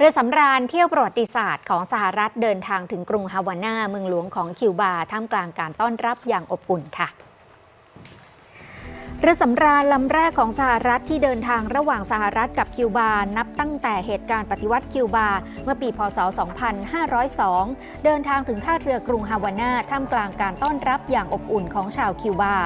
เรือสำราญเที่ยวประวัติศาสตร์ของสหรัฐเดินทางถึงกรุงฮาวาน่าเมืองหลวงของคิวบาท่ามกลางการต้อนรับอย่างอบอุ่นค่ะ เรือสำราญลำแรกของสหรัฐที่เดินทางระหว่างสหรัฐกับคิวบา นับตั้งแต่เหตุการณ์ปฏิวัติคิวบา เมื่อปีพศ 2502 เดินทางถึงท่าเรือกรุงฮาวาน่าท่ามกลางการต้อนรับอย่างอบอุ่นของชาวคิวบา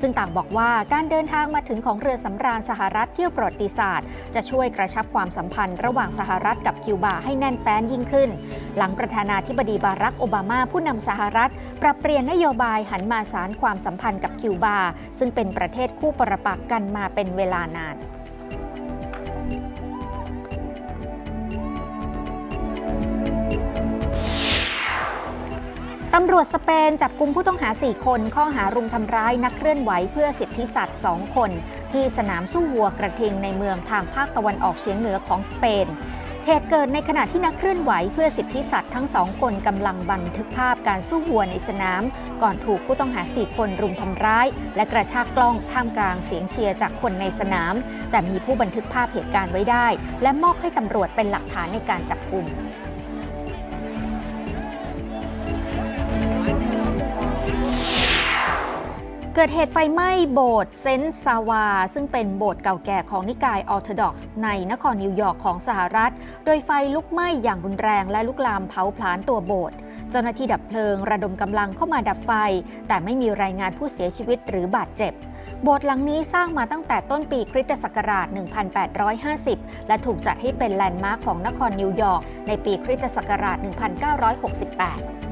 ซึ่งต่างบอกว่าการเดินทางมาถึงของเรือสำราญสหรัฐเที่ยวประวัติศาสตร์ จะช่วยกระชับความสัมพันธ์ระหว่างสหรัฐกับคิวบาให้แน่นแฟ้นยิ่งขึ้น หลังประธานาธิบดีบารักโอบามาผู้นำสหรัฐ ปรับเปลี่ยนนโยบายหันมาสารความสัมพันธ์กับคิวบา ซึ่งเป็นประเทศคู่ปรปักษ์กันมาเป็นเวลานานตำรวจสเปนจับกุมผู้ต้องหา 4 คน ข้อหารุมทำร้ายนักเคลื่อนไหวเพื่อสิทธิสัตว์ 2 คน ที่สนามสู้วัวกระทิงในเมืองทางภาคตะวันออกเฉียงเหนือของสเปน เหตุเกิดในขณะที่นักเคลื่อนไหวเพื่อสิทธิสัตว์ทั้งสองคนกำลังบันทึกภาพการสู้วัวในสนาม ก่อนถูกผู้ต้องหาสี่คนรุมทำร้าย และกระชากกล้องท่ามกลางเสียงเชียร์จากคนในสนาม แต่มีผู้บันทึกภาพเหตุการณ์ไว้ได้ และมอบให้ตำรวจเป็นหลักฐานในการจับกลุ่ม เกิดเหตุไฟไหม้โบสถ์เซนต์ซาวา ซึ่งเป็นโบสถ์เก่าแก่ของนิกายออร์โธดอกซ์ในนครนิวยอร์กของสหรัฐ โดยไฟลุกไหม้อย่างรุนแรงและลุกลามเผาผลาญตัวโบสถ์เจ้าหน้าที่ดับเพลิงระดมกำลังเข้ามาดับไฟ แต่ไม่มีรายงานผู้เสียชีวิตหรือบาดเจ็บ โบสถ์หลังนี้สร้างมาตั้งแต่ต้นปีคริสตศักราช 1850 และถูกจัดให้เป็นแลนด์มาร์คของนครนิวยอร์กในปีคริสตศักราช 1968